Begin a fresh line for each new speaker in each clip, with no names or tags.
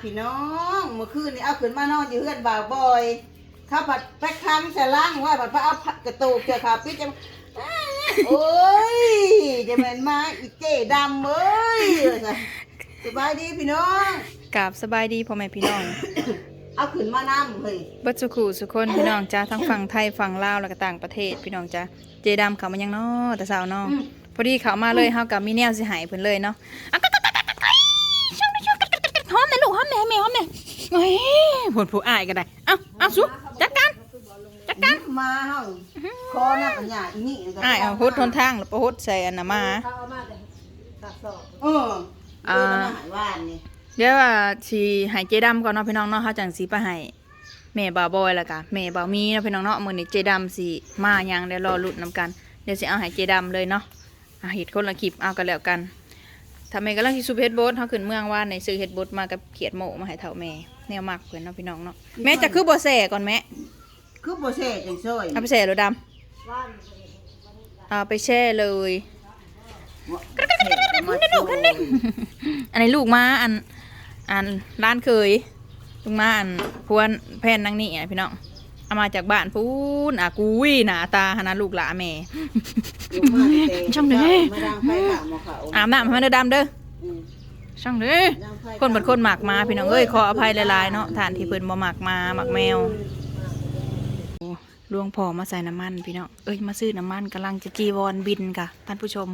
พี่น้องเมื่อคืนนี่เอาขึ้นมานอนอยู่เฮือนบ่าวบอยข้าวผัดแป๊กค้ำใส่ล่างไว่าผัดพระเอากระตูกเกี่ยวขาปิดจะโอ้ยจะเหม็นมาอีเจ๊ดำเอ้ยสบายดีพี่น้อง
กับสบายดีพ่อแม่พี่น้อง
เอาขึ้นมาน้ำเฮ้ย
เบัดสุขูสุคนพี่น้องจ้าทั้งฝั่งไทยฝั่งลาวแล้วก็ต่างประเทศพี่น้องจ้าเจดำเขามายังน้อแต่สาวน้องพอดีเขามาเลยเฮากับมีแนวสิหายเพิ่นเลยเนาะ แม่ลูกหอมแม่แม่หอมแม่เฮ้ยผลผู้อายก็ได้เอ้าเอ้าสุจัดการจัดการ
มาเฮาคอหน้าปัญญาอีนี่ก็
อายเอาฮดทนทางแล้วไปฮดใส่อันน่ะมา
เขาเอามาแต่ตัดสอบ
เออเออมันหายว่านนี่
เดี๋ยวว่าสิให้เจดำก่อนเนาะพี่น้องเนาะเฮาจังสิไปให้แม่บ่าวบอยแล้วก็แม่บ่าวมีเนาะพี่น้องเนาะมื้อนี้เจดำสิมาหยังเดี๋ยวรอลุ้นนํกันเดี๋ยวสิเอาให้เจดำเลยเนาะอะเฮ็ดคนละคลิปเอากันแล้วกัน ถ้าแม่กำลังสิซุปเฮ็ดโบสเฮาขึ้นเมืองว่าในซื้อเฮ็ดโบสมากับเขียดโมมาให้เฒ่าแม่แนวมักเพิ่นเนาะพี่น้องเนาะแม่จะคือบ่แส่ก่อนแม่
คือบ่เซ่จังซอย
เอาไปแส่แล้วดำ
ว่าน
เอาไปแช่เลย
มันได้ลูกคันนึง
อันนี้ลูกมาอันอันร้านเคยลูกมาอันพวนแพนนางนี่อะพี่น้อง เอามาจากบ้านพูนอะกุยหน้าตาหนาลูกหลาแม่ ช่องเด้
มาดังไฟขาวหมอเขา
อาบน้ำให้มันเด้อดำเด้อ
อืม
ช่างเด้อ
ดังไฟ
คนเป็นคนหมักมาพี่น้องเอ้ยขออภัยหลายๆเนาะฐานที่เพิ่นบ่หมักมาหมักแมวโอ้ลวงพอมาใส่น้ำมันพี่น้องเอ้ยมาซื้อน้ำมันกำลังจะจีวรบินค่ะท่านผู้ชม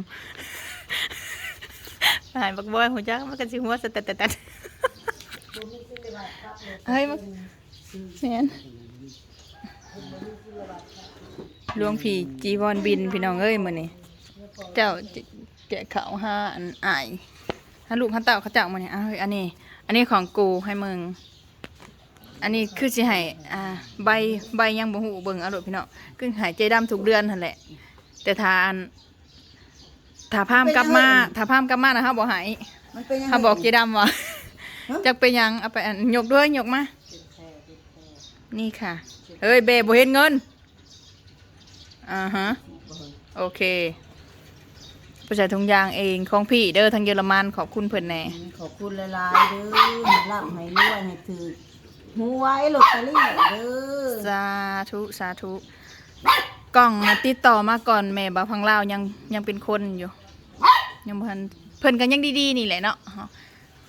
หายบักบอยหัวจักมันก็สิหัวสะแต่แต่แต่เฮ้ยมันแม่น หลวงพี่จีวรบินพี่น้องเอ้ยมื้อนี้เจ้าจะแกะเขาวหาอันอายถ้าลูกเขาเต่าเขาเจ้ามื้อนี้อ้าวเฮ้ยอันนี้ อันนี้ของกูให้มึง อันนี้คือสิให้อ่าใบใบยังบ่ฮู้เบิ่งเอาโดดพี่น้องคือใหายใจดำทุกเดือนนั่นแหละ แต่ถ้าอันถ้าพามกลับมาถ้าพามกลับมานะฮะบ่ใหาย
มันเป็นยังไง
ถ้าบอกเจดำว่า
ฮะ
จักไปยังเอาไปอันยกด้วยยกมา นี่ค่ะ เฮ้ยเบบ่เห็นเงิน อ่าฮะ โอเคไปใส่ถุงยางเองของพี่เด้อทางเยอรมันขอบคุณเพิ่นแหน่
ขอบคุณหลายๆเด้อรับให้รวยให้ถือหูไว้ลอตเตอรี่เด้อ
สาธุสาธุกล่องน่ะติดต่อมาก่อนแม่บ่าวพังลาวยังยังเป็นคนอยู่ยังบ่ทันเพิ่นกันยังดีๆนี่แหละเนาะ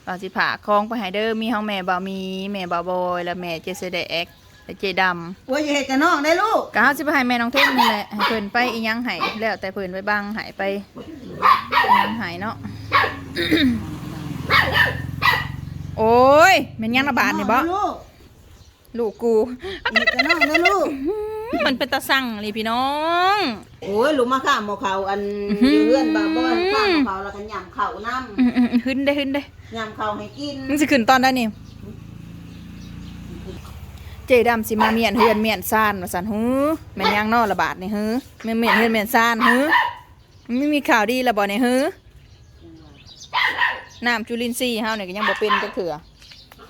เราสิผ่าคล้องไปให้เด้อมีเฮาแม่บ่าวมีแม่บ่าวบอยและแม่เจเสเดแอก และเจดำ
ว่าอย่าให้กับน้องได้ลูก
ก็เฮาสิไปให้แม่น้องเท่นนี่แหละให้เพิ่นไปอีหยังให้แล้วแต่เพิ่นไปบังให้ไปอีหยังให้เนาะ โอ้ยแม่นยังระบาดนี่บ่
ลูก
ลูกกู
อย่าให้กับน้องได้ลูก
มันเป็นตาสั่งเลยพี่น้อง
โอ้ยลูกมาข้ามหมอเขาอัน
อื้อหือ
อยู่เพื่อนบ่าวบ่ข้ามหมอเขาแล้วก็ยำเข่าน้
อืมอืมอืมขึ้นได้ขึ้นได้ำ
ยำเข่าให้กิน
มึงสิขึ้นตอนได้นี่ เจดำสิมาเมียนเฮือนเมียนซ่านว่าสันฮือแม่นยังนอระบาดนี่ฮือแม่นเมียนเฮือนเมียนซ่านฮือไม่มีข่าวดีและบ่นี่ฮือน้ำจุลินทรีย์เฮาเนี่ยก็ยังบ่เป็นจักเถื่อ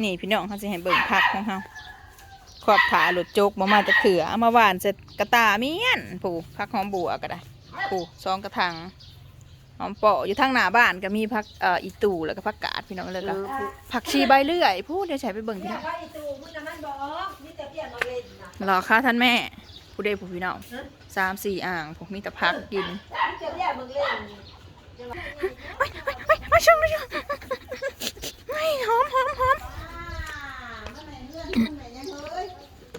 นี่พี่น้องเฮาสิให้เบิ่งผักของเฮาขอบผาหลุดโจกบ่มาจักเถื่อเอามาหว่านใส่กระตาเมียนผู้ผักหอมบัวก็ได้ผู้ซองกระถางหอมเปาะอยู่ทางหน้าบ้านก็มีผักเอ่ออีตู่แล้วก็ผักกาดพี่น้องเลยก็ผักชีใบเลื่อยพูดเดี๋ยวใช้ไปเบิ่งพี่
เดี๋ย
น้
ว
อง
ว่าอีตูมึงน่ะมันบอกนี่แต่เปลี่ยนมาเล่นนะ
รอค่ะท่านแม่ผู้ใดผู้พี่น้องสามสี่อ่างผมมีแต่พักกิน
นี่แต่เปลี่ยนมึงเล่น
ไปไปไปไปช่วงเลยช่วงไปหอมหอมหอม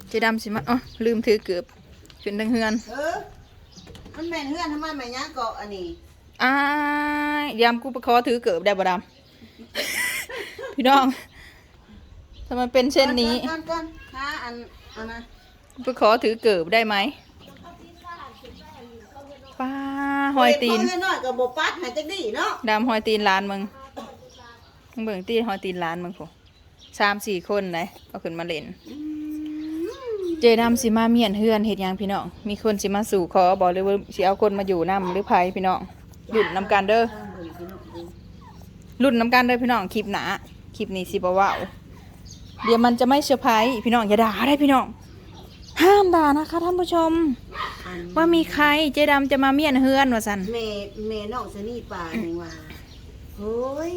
เจดำสิมาอ๋อลืมถือเกือบขึ้นทางเฮือน
เออมันแม่นเฮือนทำไมแม่ย่าเกาะอันนี้
อ้ายยามกูไปขอถือเกือบได้บ่ดำพี่น้อง ทำไมเป็นเช่นนี้
ก่อนก่อนหาอันอันนะ
ไปขอถือเกือบได้ไหมป้าหอยตีน
ดน้อยก็บ่ปัดให้จักดีเนาะ
ดำหอยตีนร้านมึงมึงเบิ่งตีหอยตีนร้านมึงผู้สามสี่คนเลยเอาขึ้นมาเล่น เจดำสิมาเมียนเฮือนเฮ็ดยังพี่น้อง มีคนสิมาสู่ขอบอกเลยว่าสิเอาคนมาอยู่นํหรือไผพี่น้องหยุดนำกันเด้อรุ่นนำกันเด้อพี่น้องคลิปหนาคลิปนี้สิบ่เว้า เดี๋ยวมันจะไม่เซอร์ไพรส์พี่น้องอย่าด่าได้พี่น้อง ห้ามด่านะคะท่านผู้ชม
อัน
ว่ามีใครเจดำจะมาเมียนเฮือนว่าซั่น
แม่แม่น้องสนี่ป่านี่ว่าโอ้ย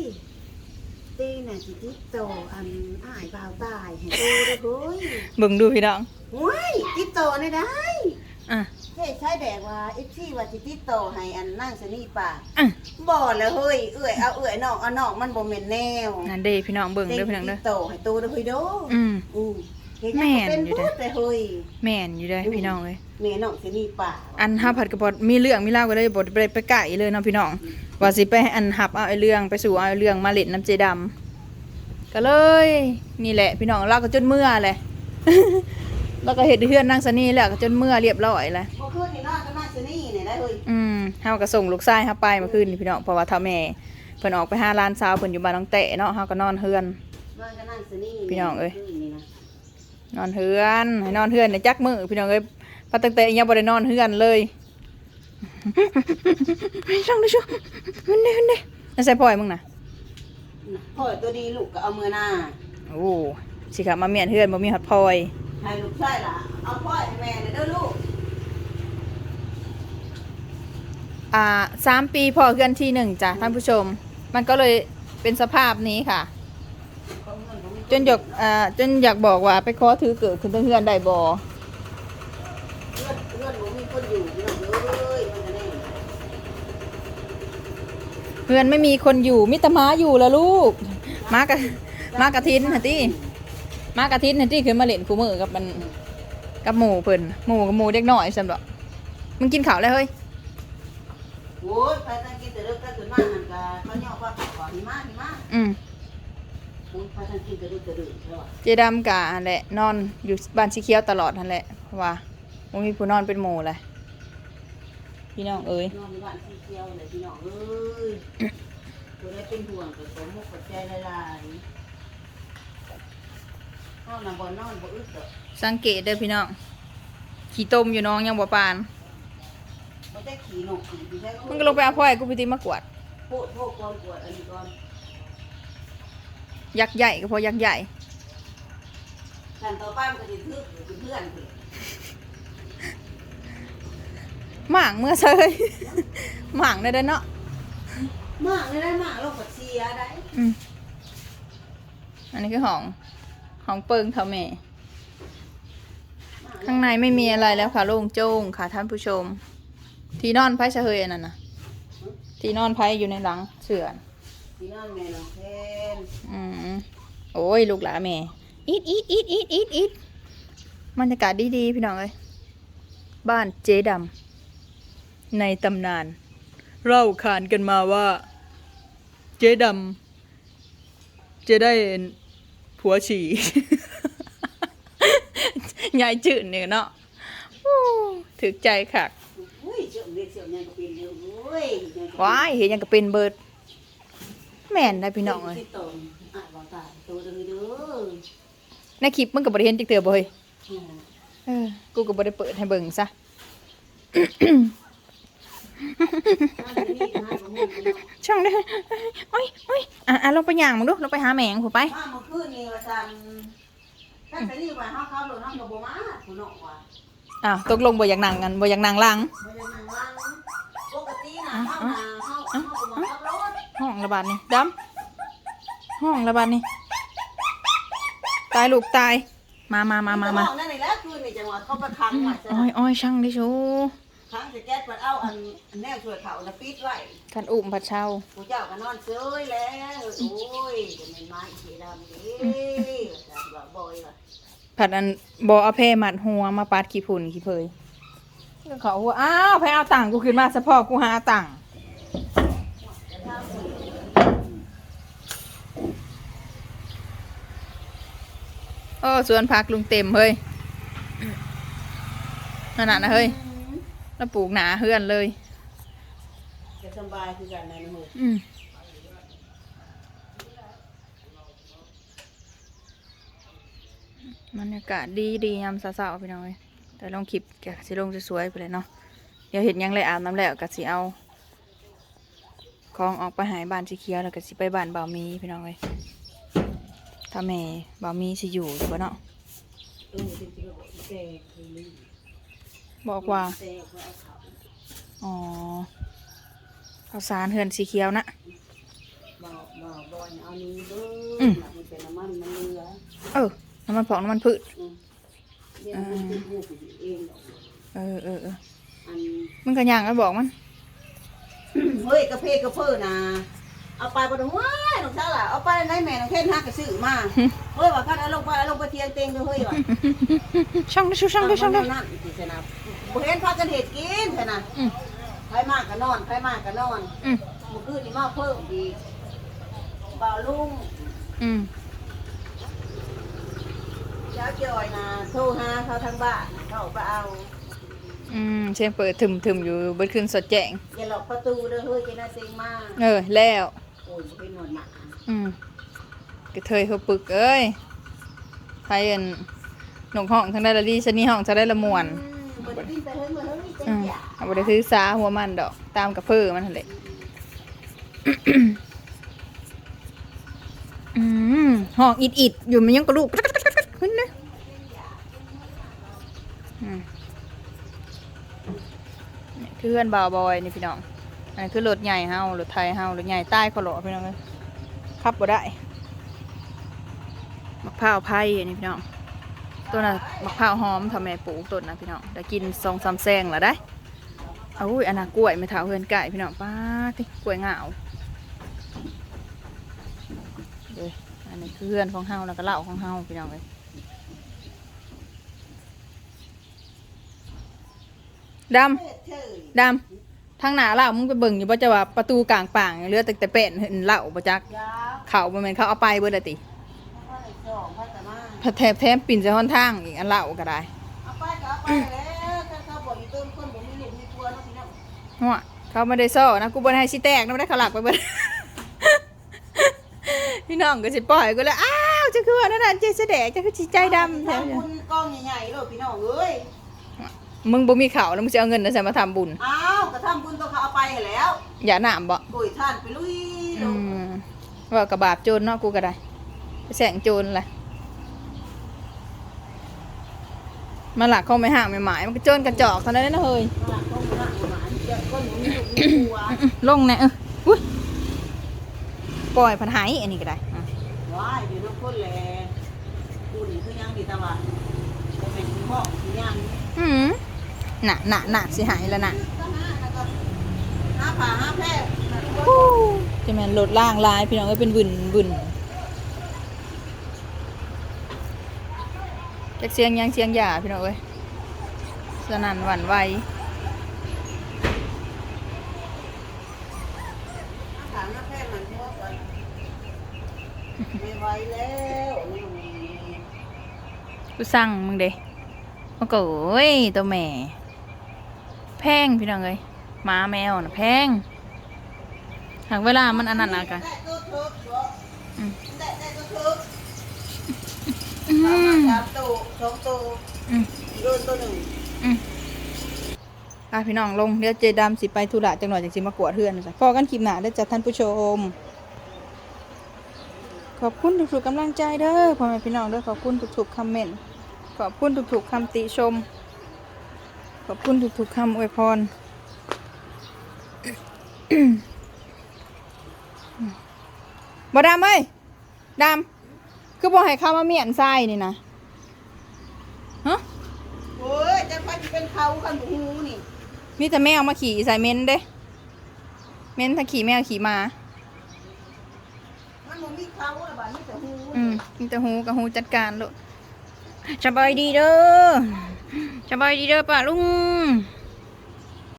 ตีน่ะสิติดโตอันอ้ายบ่าวตายให้โตเด้อเฮ้ย
เบิ่งดูพี่น้อง
โว้ยติดโตได้ได้
อะ
เฮ้ยใช้แดกว่าเอฟซีว่าสิติดโตให้อันนั่งสนี่ป่า
อะ
บ่แล้วเฮ้ยเอื้อยเอาเอื้อยนอกเอานอกมันบ่แม่นแนว
นั่นเด้พี่น้องเบิ่งเด้อพี่น้องเด้อ
ติดโตให้โตเด้อเฮ้ยโด
อืม
อือเฮ็ดห
แม่
ยัง
น
ก็เป็น
อยู่เด้
พู
อ
ดแต่เฮ้ย
แม่นอยู่เด้อพี่น้องเอ้ย
แม่น้องสนี่ป่า
อันห้าผัดกระเพาะมีเรื่องมีเล่าวก็เลยบดไปไปไก่เลยเนาะพี่น้องว่าสิไปอันหับเอาไอ้เรื่องไปสู่เอาไอ้เรื่องมาเล่นน้ำเจดำก็เลย นี่แหละ พี่น้องเราก็จนเมื่อเลย แล้วก็เห็ดเพื่อนนั่งสนี่แล้วก็จนเมื่อเรียบร้อยแล้ว
เมื่อคืนนี่นอนก็นั่งสนี่เนี่ยได้เฮ้ย
อืมเฮาก็ส่งลูกชายเฮาไปเมื่อคืนนี่พี่น้องเพราะว่าเท่าแม่เพิ่นออกไปหาร้านสาวเพิ่นอยู่บ้านน้องแตะเนาะเฮาก็นอนเฮือน
นอนก็นั่งสนี่
พี่น้องเอ้ย
คืนี่นะ
นอนเฮือนให้นอนเฮือนในจักมือพี่น้องเอ้ยพอตั้งแต่ยังบ่ได้นอนเฮือนเลยช่างดิช่างมันเด้มันเด้นั่นใส่พ่อยมึงน่ะ
พ่อตัวดีลูกก็เอามือหน้า
โอ้สิค่ะมาเมียนเฮือนบ่มีฮอดพลอย
ให้ลูกชายล่ะ เอาพ่อให้แม่เลยเด้อลูก
อ่าสามปีพอเฮือนที่หนึ่งจ้ะท่านผู้ชม มันก็เลยเป็นสภาพนี้ค่ะ จนอยากอ่าจนอยากบอกว่าไปขอถือเกิดขึ้นตั้งเฮือนได้บ่
เพื่อเพื่อนผมมีคนอยู่พี่น้องเอ้ยมันจะแน่
เฮือนไม่มีคนอยู่มิตรม้าอยู่แล้วลูก มากะมากะทินหะติ มากะทินหะติคือมาเล่นคู่มือกับมันกับหมู่เพิ่นหมู่กับหมู่เด็กน้อยซั่นดอกมึงกินข้าวแล้วเฮ้ย
โอ้ยไปตั้งกินแต่เลิกก็ตื่นมาหันกะเขาย่อว่าขอหิมะหิมะ
อืม
มึงไปตั้งกินแต่เลิกแต่เลิกแล้วอะ
เจดำกะอันแหละนอนอยู่บ้านสีเขียวตลอดนั่นแหละเพราะว่าบ่มีผู้นอนเป็นหมู่เลยพี่น้องเอ้ย
นอนในบ้านสีเขียวเลยพี่น้องเอ้ยตัวได้เป็นห่วงแต่สมมุกกับใจละลาย นอนน่ะบ่นอนบ่อึดดอก
สังเกตเด้อพี่น้อง ขี้ต้มอยู่น้องยังบ่ปาน
บ่ได้ขี่นกขี่พี่ได้
มึงก็ลงไปเอาพ่อให้กูไปตีมากวาด
โพดโพดก่อนกวดอันนี้ก่อน
ยักษ์ใหญ่ก็พอยักษ์ใหญ่
ขันต่อไปมันก็สิทึกอยู่เพื่อนเพิ่น
หมางเมื่อเซย หมางได้เด้อเนาะ
มากเลยได้มากโลกก็เสียได้
อืมอันนี้คือห้อง ห้องเปิงเท่าแม่ ข้างในไม่มีอะไรแล้วค่ะโล่งโจ้งค่ะท่านผู้ชม ที่นอนไพ่เฉยอันนั้นนะที่นอนไพ่อยู่ในหลังเสือน
พี่น้องแม่น้องแคน
อืมโอ้ยลูกหลานแม่อีดอีดอีดอีดอีดอีดบรรยากาศดีๆพี่น้องเอ้ยบ้านเจ๊ดำในตำนาน เล่าขานกันมาว่า เจ๊ดำจะได้ ผัวฉี่ยายจืดเนี่ยเนาะอู้ถึกใจค่ะ
อุ้ยเชื่อมเรียกเชื่อมยังก็เป็นอยู่โอ้ยยังก็
ว้ายเห็นยังก็เป็นเบิด แม่นได้พี่น้องเลย
ติดต่ออะบ่ตายตัวเด้อเด้อ
ในคลิปมึงก็บ่ได้เห็นจักเตือบ่เฮ้ย
อืม
เออ กูก็บ่ได้เปิดให้เบิ่งซะ
อันนี้นะบ่ฮู้เนาะ
ช่างได้โอ้ยโอ้ยอะอะลงไปย่างมึงดูลงไปหาแมงผู้ไป
มาเมื่อคืนนี่ว่าซั่นถ้าจะนี่ว่าเฮาขับรถเฮาก็บ่มาผู้น้องว่า
อ้าวตกลงบ่อยากนั่งกันบ่อยากนั่งหลัง
บ่ได้นั่งวางปกติน่ะเฮาน่ะเฮาเฮาก็บ่ขับรถ
ห้องระบาดนี่ดำห้องระบาดนี่ตายลูกตายมามามามามา
เอนั่นนี่แหละคืนนี่จังหวะเขาไปขังไว้ซะ
อ้อยอ้อยช่างดิชู
ขังสิแก๊สเพิ่นเอาอันอันแนวช่วยเขาน่ะปิดไว้
กันอุ้มผัดเช่า
ผู้เจ้าก็นอนเซยแล้วโอ้ยจะเป็นไม้สีดำดิจำบอกบ่อยว่ะ
ผัดอันบ่เอาแพรมัดหัวมาปาดขี้ฝุ่นขี้เพยเขาว่าอ้าวไปเอาตังค์กูขึ้นมาซะพ่อกูหาตังค์โอ้สวนผักลุงเต็มเฮ้ยขนาดนะเฮ้ย แล้วปลูกหนาเฮือนเลย
จะสบายคือกันนะหนู
อืมบรรยากาศดีดียามเช้าๆพี่น้องเอ้ยแต่ลงคลิปกะสิลงสวยๆไปเลยเนาะเดี๋ยวเห็นหยังเลยอาบน้ำแล้วกะสิเอาของออกไปหายบ้านสีเขียวแล้วกะสิไปบ้านบ่าวมีพี่น้องเอ้ยถ้าแม่บ่าวมีสิอยู่อยู่บ่เนาะ
เออจริงๆก็ บอกแกคือลืม
บอกว่า
แกก็เอาเขา
อ๋อข้าวสารเฮือนสีเขียวนะ
บ่าวบ่าวบอยเอานี้เด้
อื
อ
ม
มันเป็นน้ำมันมันเรือ
เออ น้ำมันผองน้ำมันพืช
อืมเดี๋ยวมันติดหูกูเองดอก
เออเออเออ
อัน
มันก็ย่างแล้วบอกมัน
เฮ้ยกระเพกกระเพื่อนะเอาไปบ่ได้ว้ายน้องสาวล่ะเอาไปไหนแม่น้องเทนฮักก็ซื้อมา เฮ้ยว่าคันเอาลงไปเอาลงไปเทียงเต็งเด้อเฮ้ยว่ะ
ช่างได้ชูช่างได้ช่างได้
นั่นสิชนะบ่เห็นพากันเฮ็ดกินชนะ
อืม
ใครมากก็นอนใครมากก็นอน
อืม
เมื่อคืนนี่มาเพิ่มอีกบ่าวลุง
อืม
เช้าจอยนะโทรหาเขาทางบ้านเขาไปเอา
อืมเสียงเปิดถึมถึมอยู่เบิดคืนสดแจ้ง
อย่าหลอกประตูเด้อเฮ้ยเจน่าเต็งมาก
เออแล้ว
โอ้ยบ่เป็นหนวดหมา
อืม กระเทยเขาปึกเอ้ยไทยอันหนกห้องทั้งได้ละดีชะนีห้องจะได้ละมวน
อืมบ่ได้บินไปเฮ้ยเมื่อเฮ้ยเจ๊
อืม
อย่า
เอาไปได้ซื้อซาหัวมันดอก ตามกับเพื่อมันนั่นแหละอืมห้องอิดอิดๆอยู่มันยังกระลูกขึ้นเลยอืมนี่คือเพื่อนบ่าวบอยนี่พี่น้องอันนี้คือรถใหญ่เฮารถไทยเฮารถใหญ่ใต้ขอหลอพี่น้องเลยขับบ่ได้ มะพร้าวไผ่อันนี้พี่น้องตัวน่ะมะพร้าวหอมทำแม่ปลูกต้นนะพี่น้องได้กินสองสามแซงแล้วได้เอาอุ้ยอันน่ะกล้วยไม่เท่าเพื่อนไก่พี่น้องป้าที่กล้วยเหงาเด้ออันนี้คือเพื่อนของเฮาแล้วก็เหล่าของเฮาพี่น้องเลยดำ
เฮ้ยเธอ
ดำทางหน้าเล่ามึงไปเบิ่งอยู่บ่จะว่าประตูกลางป่างเหลือแต่แต่เป็ดเห็นเล่าบ่จัก
ยา
เขาบ่แม่นเขาเอาไปเบิดละติ
พ่อได้สองพ่อ แต่มา
พะแถบแถมปิ่นใส่หนทางอีกอันเล่าก็ได้
เอาไปก็เอาไปแล้วถ้าเขาบอกอยู่ต้นคนบ่มีลูกมีครัวเนาะพี่น้อง
หัวเขาไม่ได้ซ่อนะกูบ่ได้ให้สิแตกนะบ่ได้เขาหลักไปเบิดพี่น้องก็สิปล่อยกูเลยอ้าวจะคือว่านั่นน่ะเจแสดงจะคือสิใจดำแท้
ทำบุญกองใหญ่ๆเลยพี่น้องเอ้ย
มึงบ่มีข้าวแล้วมึงสิเอาเงินน่ะใส่มาทำบุญ
อ้าวก็ทำบุญต้องเขาเอาไปให้แล้ว
อย่าหนามบ่
โอ้ยท่านไปลุยล
อื
ง
มว่ากระบาปโจรเนาะกูก็ได้ไปแสงโจรแหละ มาหลักเขาไม่ห่างไม่หมายมันก็โจรกระจอกเท่านั้นนะเฮ้ย
หลังต้องหลังหมาเดี๋ยวคนบ่มีลูกมีครัว
อื้อลงแน่เอออุ้ยปล่อยพันหายอันนี้ก็ได้อะ
ว้ายอยู่น้ำคนแลกูนี่คือยังดีตะวันบ่เป็นห้องคือยัง
อืมหนักหนักหนักสิหายแล้วน่ะ
ก็หาแล้วก็หาผ่าหาแพร่
ฮู้จะแม่นรถล่างลายพี่น้องก็เป็นบึนบึน จากเสียงยังเสียงหยาพี่น้องเอ้ยสนั่นหวั่นไหว
ผ่าหาแพร่มันพวกกันไม่ไหวแล้วนี่
กูสั่งมึงเด้โอ้โหยตัวแม่ แพงพี่น้องเอ้ยหมาแมวน่ะแพงหากเวลามันอันนั้นอะกัน
ได้ตัวเถิกบ่
อืม
ได้ได้ตัวเถิก
อืม
สาม ตัวสองตัว
อืม
โดนตัวหนึ่ง
อืมอะพี่น้องลงเดี๋ยวเจดำสิไปธุระจังหน่อยจังสิมากวดเฮือนจ้ะพอกันคลิปหน้าได้อจ้ะท่านผู้ชม ขอบคุณทุกๆกำลังใจเด้อพ่อแม่พี่น้องเด้อขอบคุณทุกๆคอมเมนต์ขอบคุณทุกๆคำติชม ขอบคุณทุกๆคำอวยพร บ่ดำเอ้ยดำคือบ่ให้เข้ามาเมียนทรายนี่นะฮะ
โอ้ยจะไปจะ เป็นเขาคันหูนี่
มีแต่แมวมาขี่ใส่เม้นเด้ เม้นทั้งขี่แมวขี่หมา
มันบ่มีเขาแล้วบ้านี่แต่หู
อืมมีแต่หูกับหูจัดการลูกสบายดีเด้อสบายดีเด้อป้าลุง